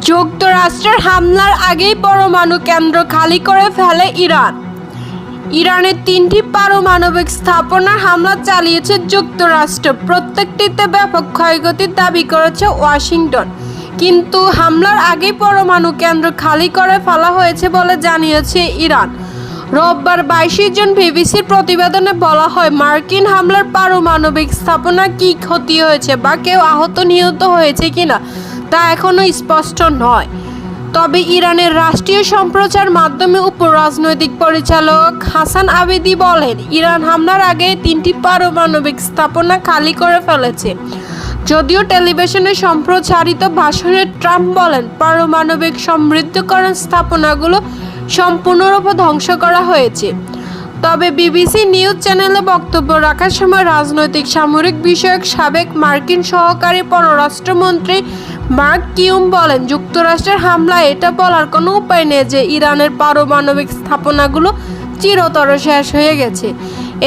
যুক্তরাষ্ট্রের হামলার আগেই পরমাণু কেন্দ্র খালি করে ফেলে ইরান। ইরানের তিনটি পারমাণবিক স্থাপনার হামলা চালিয়েছে যুক্তরাষ্ট্র। প্রত্যেকটিতে ব্যাপক ক্ষয়ক্ষতির দাবি করেছে ওয়াশিংটন। কিন্তু হামলার আগেই পরমাণু কেন্দ্র খালি করে ফেলা হয়েছে বলে জানিয়েছে ইরান। রোববার বাইশে জুন বিবিসির প্রতিবেদনে বলা হয়, মার্কিন হামলার পারমাণবিক স্থাপনা কি ক্ষতি হয়েছে বা কেউ আহত, নিহত হয়েছে কিনা তা এখনও স্পষ্ট নয়। তবে ইরানের রাষ্ট্রীয় সম্প্রচার মাধ্যমে উপরাজনৈতিক পরিচালক হাসান আবেদি বলেন, ইরান হামলার আগে তিনটি পারমাণবিক স্থাপনা খালি করে ফেলেছে। যদিও টেলিভিশনে সম্প্রচারিত ভাষণে ট্রাম্প বলেন, পারমাণবিক সমৃদ্ধকরণ স্থাপনাগুলো সম্পূর্ণরূপে ধ্বংস করা হয়েছে। তবে বিবিসি নিউজ চ্যানেলে বক্তব্য রাখার সময় রাজনৈতিক সামরিক বিষয়ক সাবেক মার্কিন সহকারী পররাষ্ট্রমন্ত্রী মার্ক কিউম বলেন, যুক্তরাষ্ট্রের হামলায় এটা বলার কোনো উপায় নেই যে ইরানের পারমাণবিক স্থাপনাগুলো চিরতর শেষ হয়ে গেছে।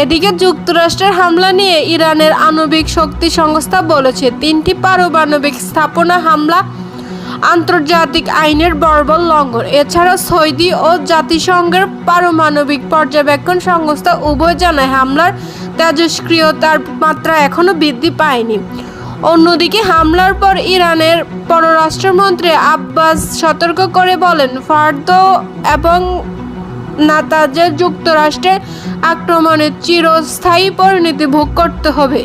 এদিকে যুক্তরাষ্ট্রের হামলা নিয়ে ইরানের আণবিক শক্তি সংস্থা বলেছে, তিনটি পারমাণবিক স্থাপনা হামলা আন্তর্জাতিক আইনের বর্বর লঙ্ঘন। এছাড়া সৌদি ও জাতিসংঘের পারমাণবিক পর্যবেক্ষণ সংস্থা উভয় জানায়, হামলার তেজস্ক্রিয়তার মাত্রা এখনও বৃদ্ধি পায়নি। অন্যদিকে, হামলার পর ইরানের পররাষ্ট্রমন্ত্রী আব্বাস সতর্ক করে বলেন, ফার্দ এবং নাতাজের যুক্তরাষ্ট্রের আক্রমণের চিরস্থায়ী পরিণতি ভোগ করতে হবে।